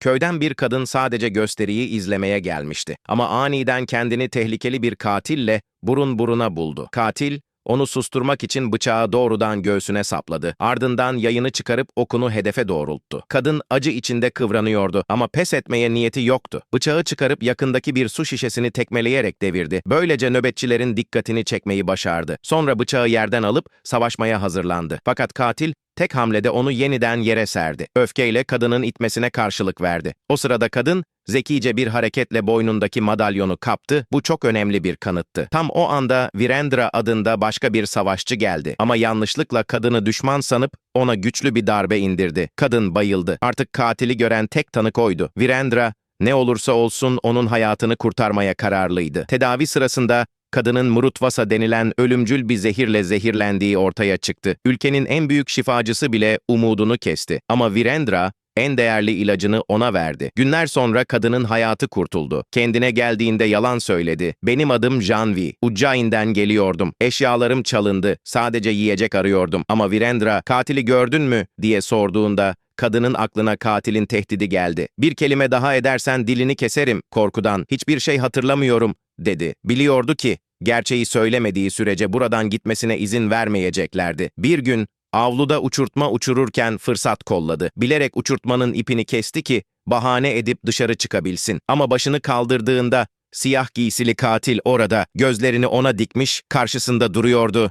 Köyden bir kadın sadece gösteriyi izlemeye gelmişti. Ama aniden kendini tehlikeli bir katille burun buruna buldu. Katil, onu susturmak için bıçağı doğrudan göğsüne sapladı. Ardından yayını çıkarıp okunu hedefe doğrulttu. Kadın acı içinde kıvranıyordu ama pes etmeye niyeti yoktu. Bıçağı çıkarıp yakındaki bir su şişesini tekmeleyerek devirdi. Böylece nöbetçilerin dikkatini çekmeyi başardı. Sonra bıçağı yerden alıp savaşmaya hazırlandı. Fakat katil tek hamlede onu yeniden yere serdi. Öfkeyle kadının itmesine karşılık verdi. O sırada kadın zekice bir hareketle boynundaki madalyonu kaptı. Bu çok önemli bir kanıttı. Tam o anda Virendra adında başka bir savaşçı geldi. Ama yanlışlıkla kadını düşman sanıp ona güçlü bir darbe indirdi. Kadın bayıldı. Artık katili gören tek tanık oydu. Virendra ne olursa olsun onun hayatını kurtarmaya kararlıydı. Tedavi sırasında kadının Murutvasa denilen ölümcül bir zehirle zehirlendiği ortaya çıktı. Ülkenin en büyük şifacısı bile umudunu kesti. Ama Virendra en değerli ilacını ona verdi. Günler sonra kadının hayatı kurtuldu. Kendine geldiğinde yalan söyledi. Benim adım Janvi. Ujjain'den geliyordum. Eşyalarım çalındı. Sadece yiyecek arıyordum. Ama Virendra, katili gördün mü diye sorduğunda kadının aklına katilin tehdidi geldi. Bir kelime daha edersen dilini keserim korkudan. Hiçbir şey hatırlamıyorum dedi. Biliyordu ki gerçeği söylemediği sürece buradan gitmesine izin vermeyeceklerdi. Bir gün avluda uçurtma uçururken fırsat kolladı. Bilerek uçurtmanın ipini kesti ki bahane edip dışarı çıkabilsin. Ama başını kaldırdığında siyah giysili katil orada gözlerini ona dikmiş karşısında duruyordu.